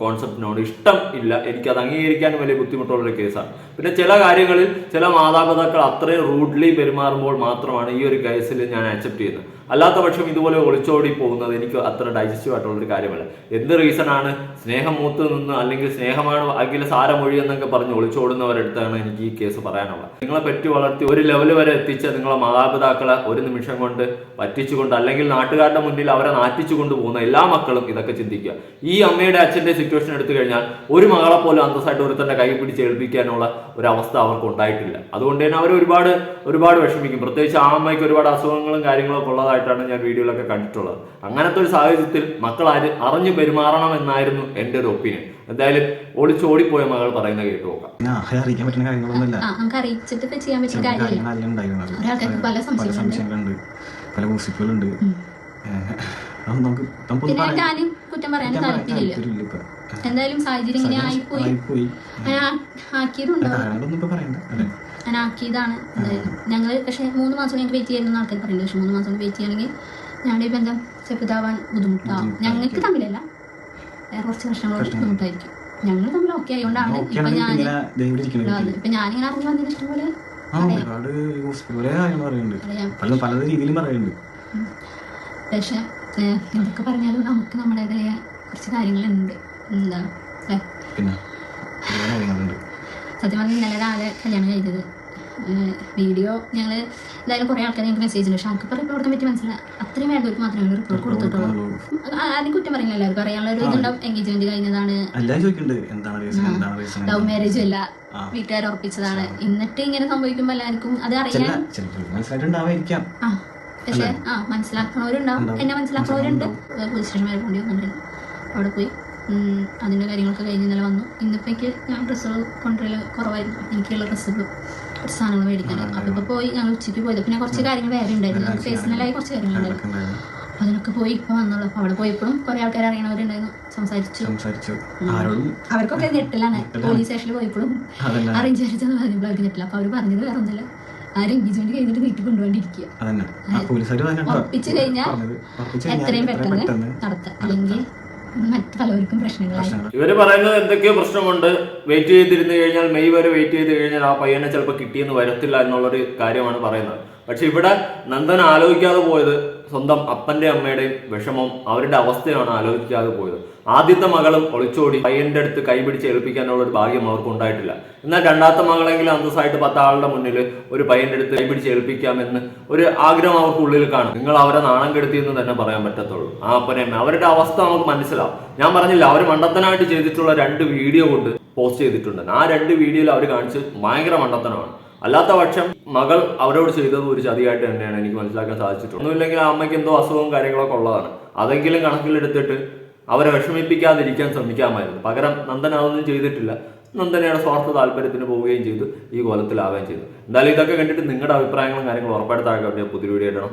Speaker 5: കോൺസെപ്റ്റിനോട് ഇഷ്ടം ഇല്ല. എനിക്കത് അംഗീകരിക്കാൻ വലിയ ബുദ്ധിമുട്ടുള്ളൊരു കേസാണ് പിന്നെ ചില കാര്യങ്ങളിൽ ചില മാതാപിതാക്കൾ അത്രയും റൂഡ്ലി പെരുമാറുമ്പോൾ മാത്രമാണ് ഈ ഒരു കേസിൽ ഞാൻ ആക്സെപ്റ്റ് ചെയ്യുന്നത്. അല്ലാത്ത പക്ഷം ഇതുപോലെ ഒളിച്ചോടി പോകുന്നത് എനിക്ക് അത്ര ഡൈജസ്റ്റീവ് ആയിട്ടുള്ളൊരു കാര്യമല്ല. എന്ത് റീസൺ ആണ്? സ്നേഹം മൂത്ത് നിന്ന് അല്ലെങ്കിൽ സ്നേഹമാണ് അല്ലെങ്കിൽ സാരമൊഴി എന്നൊക്കെ പറഞ്ഞ് ഒളിച്ചോടുന്നവരടുത്താണ് എനിക്ക് ഈ കേസ് പറയാനുള്ളത്. നിങ്ങളെ പെറ്റു വളർത്തി ഒരു ലെവൽ വരെ എത്തിച്ച നിങ്ങളെ മാതാപിതാക്കളെ ഒരു നിമിഷം കൊണ്ട് പറ്റിച്ചുകൊണ്ട് അല്ലെങ്കിൽ നാട്ടുകാരുടെ മുന്നിൽ അവരെ നാറ്റിച്ചുകൊണ്ട് പോകുന്ന എല്ലാ മക്കളും ഇതൊക്കെ ചിന്തിക്കുക. ഈ അമ്മയുടെ അച്ഛന്റെ സിറ്റുവേഷൻ എടുത്തു കഴിഞ്ഞാൽ ഒരു മകളെ പോലും അന്തസ്സായിട്ട് ഒരുത്തന്റെ കൈ പിടിച്ച് ഏൽപ്പിക്കാനുള്ള ഒരു അവസ്ഥ അവർക്ക് ഉണ്ടായിട്ടില്ല. അതുകൊണ്ട് തന്നെ അവർ ഒരുപാട് ഒരുപാട് വിഷമിക്കും. പ്രത്യേകിച്ച് ആ അമ്മയ്ക്ക് ഒരുപാട് അസുഖങ്ങളും കാര്യങ്ങളൊക്കെ ഉള്ളതായിട്ടാണ് ഞാൻ വീഡിയോയിലൊക്കെ കണ്ടിട്ടുള്ളത്. അങ്ങനത്തെ ഒരു സാഹചര്യത്തിൽ മക്കൾ ആര് അറിഞ്ഞു പെരുമാറണം എന്നായിരുന്നു എന്റെ ഒരു ഒപ്പീനിയൻ. എന്തായാലും ഒളിച്ചോടിപ്പോയ മകൾ പറയുന്ന കേട്ടു നോക്കാം.
Speaker 1: അറിയിക്കാൻ പറ്റുന്ന കാര്യങ്ങളൊന്നുമല്ല.
Speaker 2: നമുക്ക് അറിയിച്ചിട്ട് ചെയ്യാൻ പറ്റുന്ന
Speaker 1: ചില
Speaker 2: കാര്യമില്ല.
Speaker 1: കാര്യങ്ങളല്ല ഉണ്ടായിരുന്നത്
Speaker 2: ഒരാൾക്കാർക്ക് പല സംശയങ്ങളുണ്ട്.
Speaker 1: സംശയങ്ങളുണ്ട്. പല ഗോസിപ്പുകളുണ്ട്. നമുക്ക്
Speaker 2: കുറ്റം പറയാൻ താല്പര്യമില്ല. എന്തായാലും സാഹചര്യം ഇങ്ങനെ ആയിപ്പോയി. ആക്കിയതുണ്ടോ?
Speaker 1: പറയണ്ട. അല്ലേ?
Speaker 2: ഞാൻ ആക്കിയതാണ് എന്തായാലും ഞങ്ങൾ പക്ഷേ മൂന്ന് മാസം ഞങ്ങൾക്ക് വെയിറ്റ് ചെയ്യുന്ന ആൾക്കാർ പറയുന്നത്. പക്ഷേ മൂന്ന് മാസം വെയിറ്റ് ചെയ്യണമെങ്കിൽ ഞങ്ങളുടെ ഈ ബന്ധം ചെറുതാവാൻ ബുദ്ധിമുട്ടാവും ഞങ്ങൾക്ക് തമ്മിലല്ല. വേറെ കുറച്ച് വർഷങ്ങളോട് ബുദ്ധിമുട്ടായിരിക്കും. ഞങ്ങൾ തമ്മിൽ ഓക്കെ ആയതുകൊണ്ടാണ് ഇപ്പൊ ഞാൻ ഇപ്പൊ ഞാനിങ്ങനെ അറിഞ്ഞു വന്നതിന്
Speaker 1: ഇഷ്ടംപോലെ
Speaker 2: പക്ഷെ എന്തൊക്കെ പറഞ്ഞാലും നമുക്ക് നമ്മുടേതായ കുറച്ച് കാര്യങ്ങളുണ്ട്. എന്താ
Speaker 1: പിന്നെ
Speaker 2: സത്യം പറഞ്ഞാൽ ഇന്നലെ രാവിലെ കല്യാണം കഴിഞ്ഞത്. വീഡിയോ ഞങ്ങൾ എന്തായാലും കുറേ ആൾക്കാർ ഞങ്ങൾക്ക് മെസ്സേജ് ഉണ്ട് പക്ഷെ ആൾക്ക് പറയുമ്പോൾ കൊടുക്കാൻ പറ്റി മനസ്സിലായി അത്രയും വേണ്ടവർക്ക് മാത്രമേ റിപ്പോർട്ട് കൊടുത്തിട്ടുള്ളൂ. ആദ്യം കുറ്റം പറയുന്നില്ല എല്ലാവർക്കും അറിയാനുള്ള ഒരു ഇതുണ്ടാവും. എൻഗേജ്മെന്റ് കഴിഞ്ഞതാണ്. ലവ് മാരേജും അല്ല. വീട്ടുകാർ ഉറപ്പിച്ചതാണ്. എന്നിട്ട് ഇങ്ങനെ സംഭവിക്കുമ്പോൾ എല്ലാവർക്കും അത് അറിയാൻ പക്ഷെ ആ മനസ്സിലാക്കുന്നവരുണ്ടാവും എന്നെ മനസ്സിലാക്കുന്നവരുണ്ട് പോലീസ് സ്റ്റേഷൻ വരെ കൊണ്ടുവന്നിട്ടുണ്ട് അവിടെ പോയി. അതിന്റെ കാര്യങ്ങളൊക്കെ കഴിഞ്ഞ് ഇന്നലെ വന്നു. ഇന്നിപ്പോഴേക്ക് ഞാൻ ഡ്രസ്സുകൾ കൊണ്ടുവരൽ കുറവായിരുന്നു. എനിക്കുള്ള ഡ്രസ്സുകൾ കുറച്ച് സാധനങ്ങൾ മേടിക്കാൻ അപ്പോൾ ഇപ്പോൾ പോയി ഞങ്ങൾ ഉച്ചയ്ക്ക് പോയത്. പിന്നെ കുറച്ച് കാര്യങ്ങൾ വേറെ ഉണ്ടായിരുന്നു. പേഴ്സണലായി കുറച്ച് കാര്യങ്ങളുണ്ടായിരുന്നു അതിനൊക്കെ പോയി ഇപ്പോൾ വന്നുള്ളൂ അപ്പോൾ അവിടെ പോയപ്പോഴും കുറേ ആൾക്കാർ അറിയണവരുണ്ടായിരുന്നു. സംസാരിച്ചു. അവർക്കൊക്കെ ഞെട്ടലാണ്. പോലീസ് സ്റ്റേഷനിൽ പോയപ്പോഴും അറേഞ്ച് മാരേജ് പറഞ്ഞപ്പോൾ അവർക്ക് ഞെട്ടില്ല. അപ്പോൾ അവർ പറഞ്ഞത് വേറെ ഒന്നുമില്ല. ആ എൻഗേജ്മെന്റ് കഴിഞ്ഞിട്ട് വീട്ടിൽ കൊണ്ടുപോകാണ്ടിരിക്കുക. ഉറപ്പിച്ചു കഴിഞ്ഞാൽ എത്രയും പെട്ടെന്ന് നടത്താം. അല്ലെങ്കിൽ മറ്റ് പലവർക്കും പ്രശ്നങ്ങളായി
Speaker 5: ഇവർ പറയുന്നത് എന്തൊക്കെയോ പ്രശ്നമുണ്ട്. വെയിറ്റ് ചെയ്തിരുന്നു കഴിഞ്ഞാൽ മെയ് വരെ വെയിറ്റ് ചെയ്ത് കഴിഞ്ഞാൽ ആ പയ്യനെ ചിലപ്പോൾ കിട്ടിയെന്ന് വരത്തില്ല എന്നുള്ളൊരു കാര്യമാണ് പറയുന്നത്. പക്ഷെ ഇവിടെ നന്ദൻ ആലോചിക്കാതെ പോയത് സ്വന്തം അപ്പന്റെ അമ്മയുടെയും വിഷമം അവരുടെ അവസ്ഥയാണ് ആലോചിക്കാതെ പോയത്. ആദ്യത്തെ മകളും ഒളിച്ചോടി പയ്യന്റെ അടുത്ത് കൈപിടിച്ച് ഏൽപ്പിക്കാനുള്ള ഒരു ഭാഗ്യം അവർക്ക് ഉണ്ടായിട്ടില്ല. എന്നാൽ രണ്ടാമത്തെ മകളെങ്കിലും അന്തസ്സായിട്ട് പത്താളുടെ മുന്നിൽ ഒരു പയ്യന്റെ അടുത്ത് കൈപിടിച്ച് ഏൽപ്പിക്കാമെന്ന് ഒരു ആഗ്രഹം അവർക്ക് ഉള്ളിൽ കാണും. നിങ്ങൾ അവരെ നാണം കെടുത്തി എന്ന് തന്നെ പറയാൻ പറ്റത്തുള്ളൂ. ആ അപ്പനെ അമ്മ അവരുടെ അവസ്ഥ നമുക്ക് മനസ്സിലാവും. ഞാൻ പറഞ്ഞില്ല അവർ മണ്ടത്തനായിട്ട് ചെയ്തിട്ടുള്ള രണ്ട് വീഡിയോ കൊണ്ട് പോസ്റ്റ് ചെയ്തിട്ടുണ്ട്. ആ രണ്ട് വീഡിയോയിൽ അവർ കാണിച്ച് ഭയങ്കര മണ്ടത്തനമാണ്. അല്ലാത്ത പക്ഷം മകൾ അവരോട് ചെയ്തത് ഒരു ചതിയായിട്ട് തന്നെയാണ് എനിക്ക് മനസ്സിലാക്കാൻ സാധിച്ചിട്ടുള്ളത്. ഒന്നുമില്ലെങ്കിൽ ആ അമ്മയ്ക്ക് എന്തോ അസുഖവും കാര്യങ്ങളൊക്കെ ഉള്ളതാണ്. അതെങ്കിലും കണക്കിലെടുത്തിട്ട് അവരെ വിഷമിപ്പിക്കാതിരിക്കാൻ ശ്രമിക്കാമായിരുന്നു. പകരം നന്ദൻ അതൊന്നും ചെയ്തിട്ടില്ല. നന്ദനയുടെ സ്വാർത്ഥ താല്പര്യത്തിന് പോവുകയും ചെയ്തു. ഈ കോലത്തിലാവുകയും ചെയ്തു. എന്തായാലും ഇതൊക്കെ കണ്ടിട്ട് നിങ്ങളുടെ അഭിപ്രായങ്ങളും കാര്യങ്ങളും ഉറപ്പായിട്ട് താഴെ പുതിയ വീഡിയോ ഇടണം.